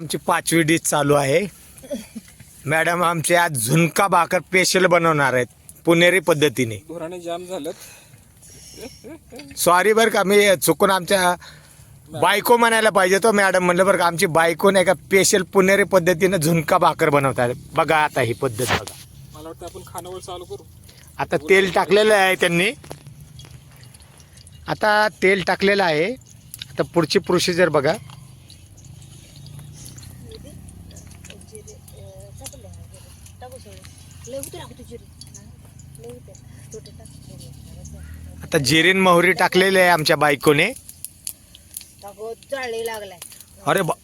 आमची पाचवी डिश चालू आहे. मॅडम आमचे आज झुणका भाकर स्पेशल बनवणार आहेत पुणेरी पद्धतीने. जाम झालं. सॉरी बरं का मी चुकून आमच्या बायको म्हणायला पाहिजे तो मॅडम म्हणलं बरं का आमची बायको नाही का स्पेशल पुणेरी पद्धतीने झुणका भाकर बनवतात. बघा आता ही पद्धत बघा. मला वाटतं आपण खानावळ चालू करू. आता तेल टाकलेलं आहे त्यांनी. आता तेल टाकलेलं आहे. आता पुढची प्रोसिजर बघा. आता जिरीन मोहरी टाकलेली आहे आमच्या बायकोने. लागलाय. अरे बा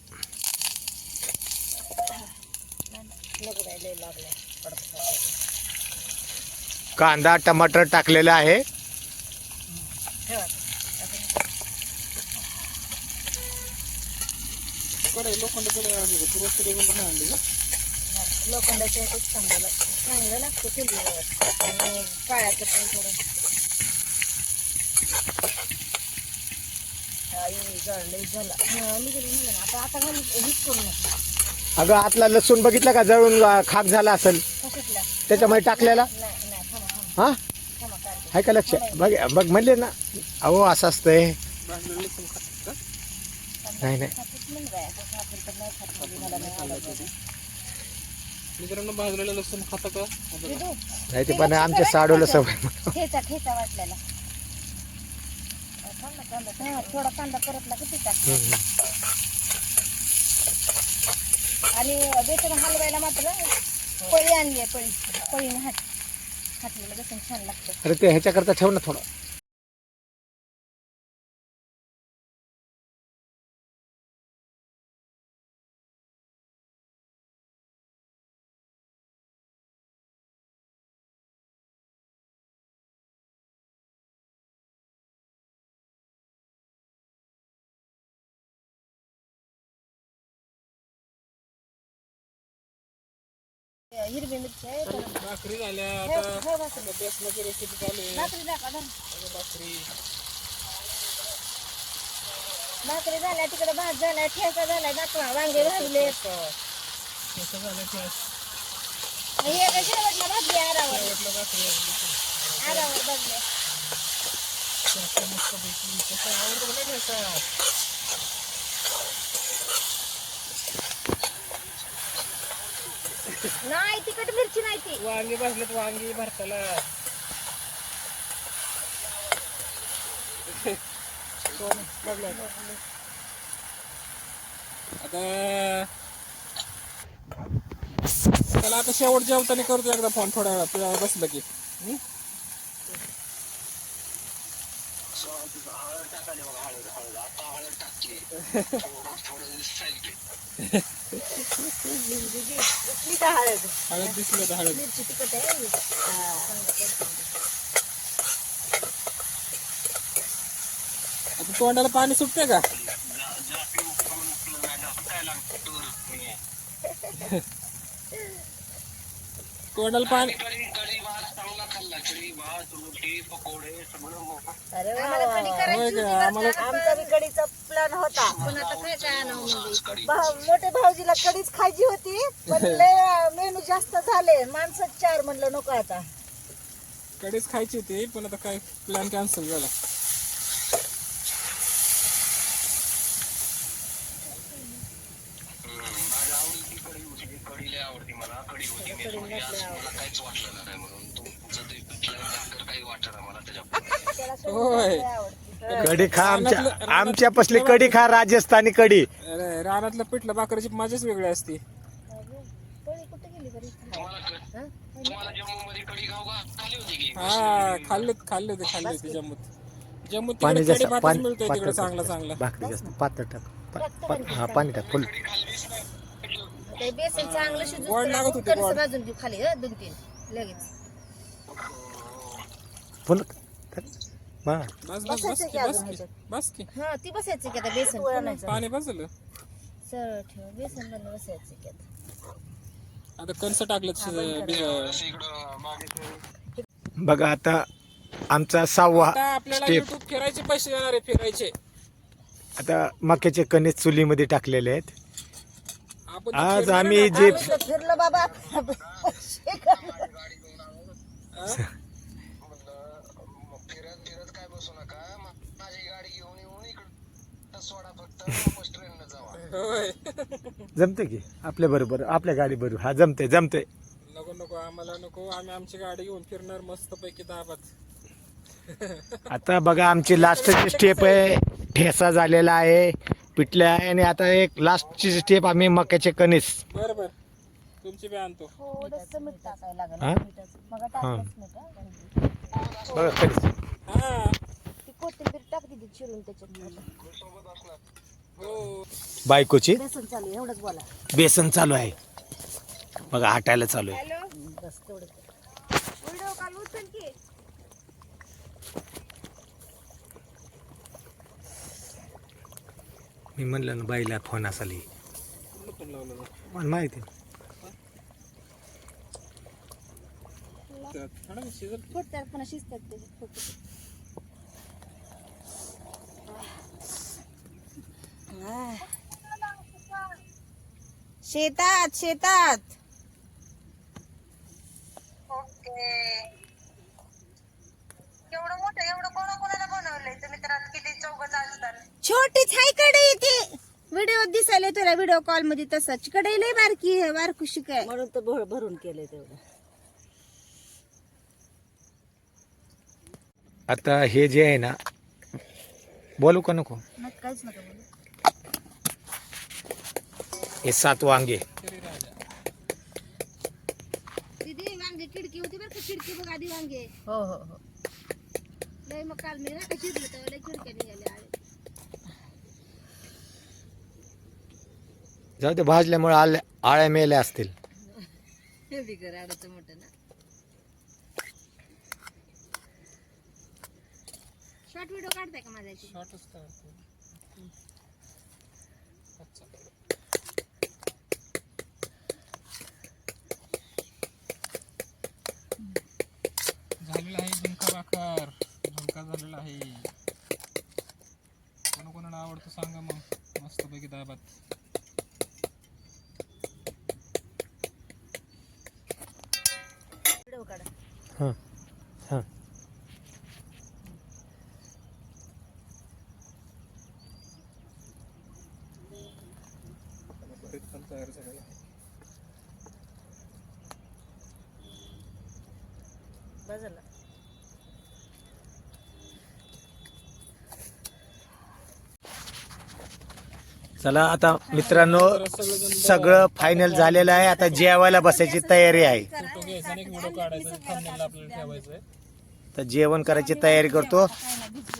कांदा टमाटर टाकलेलं आहे. लोखंड कडे आणली का? तुरसकडे पण नाही आणली का? लोखंडाचं ह्याचंच चांगलं लागतं. चांगलं लागतं चुलीवर आणि काळ्याचं पण थोडं. आई जळलंय झालं. निघालं निघालं. आता आता घालून हीच करू नका. अगं आतला लसूण बघितला का? जळून अं, खाक झाला असेल. त्याच्यामध्ये टाकलेला? नाही नाही थांबा थांबा. हा? थांबा काढते. आहे का लक्ष? बघ बघ म्हणले ना. अहो असं असतंय. का? नाही नाही. खातच नाही बाई आता साखर तर नाही खात. मला नाही आवडत. मित्रांनो भाजलेलं लसूण खाता का? हा नाही ते पण आमच्या साडूला सवय ठेचा ठेचा वाटलेला हा, थोडा कांदा परतला किती टाक आणि बेसन हलवायला मात्र पळी आणली आहे पळी. पळीने हात हातलेलं बेसन छान लागतं. अरे ते ह्याच्याकरता ठेव ना थोडं. हिरवी मिरची आहे परत भाकरी झाल्या ठेव- आता ठेव भाकरी. बेसनाची रेसिपी चालू आहे भाकरी दाखवा धर. भाकरी भाकरी झाल्या तिकडे भात झालाय ठेचा झालाय दाखवा वांगे भाजले झालं हे काय शेवटला भाजली आरावर शेवटला भाकरी. आरावर भाजले कसं मस्तपैकी. कसं आवडतं का नाही ठेचा? नाही तिखट मिरची नाही ती. वांगी भाजलेत वांगी भरताला आता त्याला आता शेवट जेवताना करतो एकदा फोन थोड्या वेळात. तुझ्या बसलं की. हं? हळद. हळद दिसलं तर हळद. मिरची तिखट आहे. आता तोंडाला पाणी सुटते का? तोंडाला पाणी अरे वा वा. होय का? आम्हाला आमचा बी कडीचा प्लॅन होता. पण आता काय काय आणावं भाऊ- मोठे भाऊजीला कडीच खायची होती पण लय मेनू जास्त झाले. माणसं चार म्हणलं नको आता. कडेच खायची होती पण आता काय प्लॅन कॅन्सल झाला. होय. कढी खा आमच्या आमच्या पसली कढी खा राजस्थानी कढी. अरे, रानातलं पिठलं भाकरीची मजाच वेगळी असते. पळी कुठे गेली बरी हा? खाल्ले खाल्ले होते खाल्ले होते जम्मूत. जम्मूत पाणी तिकडे जास्त कढी भातच पाणी मिळतोय पातळ तिकडे चांगला टाक. चांगला. भाकरी जास्त. पातळ टाक. पा- पा- हा पाणी टाक. फुल. ते बेसन चांगलं शिजून लागत होते, कणसं गोड. भाजून घेऊ खाली हं, दोन तीन लगेच. फुल. हा. बस बस बस बसायचं की की बस अजून की ह्याच्यात? बस की हा ती बसायची की आता बेसन पुरणायचं. पाणी बसलं सरळ ठेव बेसन बनवून बसायचं की आता आता कणस टाकलं बघा आता आमचा सहावा आता आपल्याला स्टेप युट्यूब फिरायचे पैसे देणार आहे फिरायचे आता मक्याचे कणीस चुलीमध्ये टाकलेले आहेत आपण आज फिरणार आम्ही ना. जे फिरलो बाबा पैसे काढले. फिरत फिरत काय बसू नका म- माझी गाडी घेऊन येऊन इकडं सोडा फक्त वापस ट्रेननं जावा होय जमते की? आपल्या बरोबर आपल्या गाडी बरोबर. हा जमते जमते नको नको आम्हाला नको. आम्ही आमची गाडी घेऊन फिरणार मस्त पैकी दाबात आता बघा आमची लास्टची स्टेप आहे. ठेसा झालेला आहे. पिटले आहे आणि आता एक लास्टची स्टेप आम्ही मक्याचे कणीस. बर बर. तुमची बी आणतो. थोडंसं मीठ टाकायला लागेल. हा? मिठाचं. मग टाकलंच मीठ हा. बघा कणीस. हा. ती कोथिंबीर टाक दिली चिरून त्याच्यात. हो बायकोची? बेसन चालू आहे, एवढंच बोला. बेसन चालू आहे. बघा हटायला चालू आहे. बस तेवढंच मी म्हणलं ना बाईला फोन असाली. मला माहिती शिजत फुटतात पण शिजतात ते. फुटतात. शेतात शेतात. एवढं मोठं एवढं कोणा कोणाला बनवलंय? तुम्ही तर आज किती चौघच असतात. छोटीच हायकडे येते व्हिडिओ दिसायला तुला व्हिडिओ कॉलमध्ये तसंच. कडे लय बारकी आहे बारकुशी काय म्हणून तर भरून केलंय तेवढं. आता हे जे आहे ना बोलू का नको? काहीच नका बोलू. हे सात वांगे. दीदी वांगे खिडकी होती बरं का? खिडकी बघ आधी वांगे. हो हो हो. लय मग काल मी ना चिरलं तर लय खिडक्या निघाल्या. जाऊ ते भाजल्यामुळे आल्या आळ्या मेल्या असतील. बिगर आडाचं मोठं ना. शॉर्ट व्हिडिओ काढताय का माझ्या याची? शॉर्टच काय अच्छा झालेला आहे झुणका भाकर झुणका झालेला आहे कोणा कोणाला आवडतो सांगा मग मस्त पैकी दाबात व्हिडिओ काढा हां हां पण तयार झालेला आहे चला आता मित्रांनो सगळं फायनल झालेलं आहे. आता जेवायला बसायची तयारी आहे. तर जेवण करायची तयारी करतो.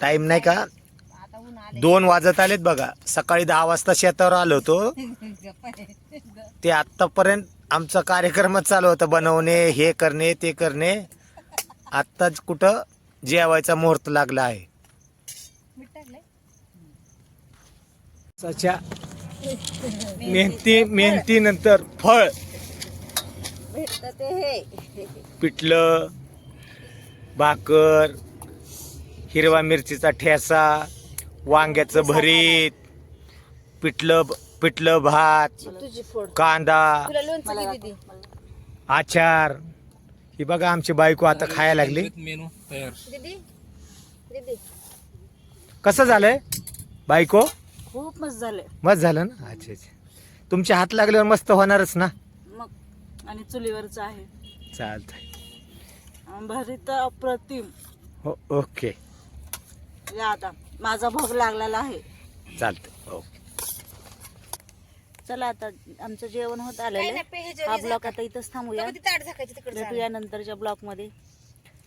टाइम नाही का? दोन वाजत आलेत बघा. सकाळी दहा वाजता शेतावर आलो होतो. ते आतापर्यंत आमचा कार्यक्रमच चालू होता. बनवणे हे करणे ते करणे. आत्ताच कुठं जेवायचा मुहूर्त लागला आहे मीठ टाकलंय सच्या मेहनती मेहनतीनंतर फळ. भेटत ते हे. पिठलं भाकर हिरवा मिरचीचा ठेसा वांग्याचं भरीत पिठलं पिठलं भात तुझी फोड. कांदा तुला लोणचं किती दे? आचार. ही बघा आमची बायको आता खायला लागली. मेनू तयार. दीदी? दीदी? कसं झालंय? बायको? खूप मस्त झालंय. मस्त झालं ना? अच्छा अच्छा. तुमच्या हात लागल्यावर मस्त होणारच ना? मग आणि चुलीवरच आहे. चालतंय. भरीत अप्रतिम. हो ओके. या आता. माझा भोग लागलेला आहे. चालतंय ओके. चला आता आमचं जेवण होत आलेलं आहे. हे ब्लॉक आता इथंच थांबूया. भेटूया नंतरच्या ब्लॉगमध्ये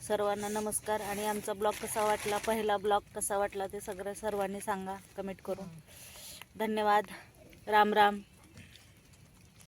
सर्वांना नमस्कार. आणि आमचा ब्लॉग कसा वाटला पहिला ब्लॉग कसा वाटला ते सगळं सर्वांनी सांगा कमेंट करून. धन्यवाद. राम राम.